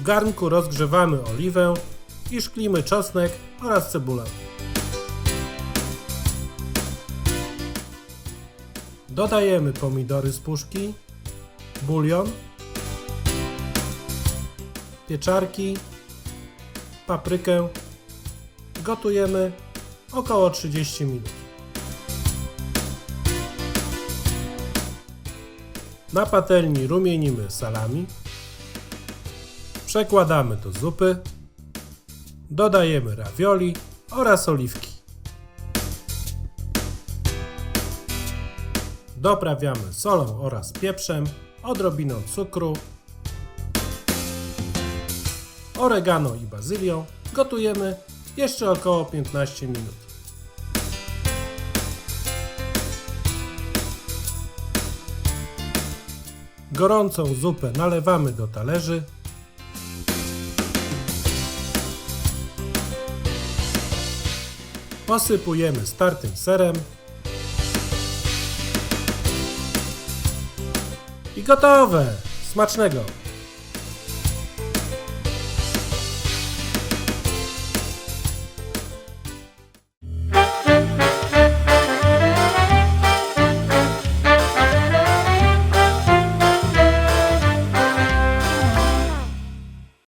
garnku rozgrzewamy oliwę i szklimy czosnek oraz cebulę. Dodajemy pomidory z puszki, bulion, pieczarki, paprykę. Gotujemy około 30 minut. Na patelni rumienimy salami. Przekładamy do zupy. Dodajemy ravioli oraz oliwki. Doprawiamy solą oraz pieprzem, odrobiną cukru, oregano i bazylią. Gotujemy jeszcze około 15 minut. Gorącą zupę nalewamy do talerzy. Posypujemy startym serem. I gotowe! Smacznego!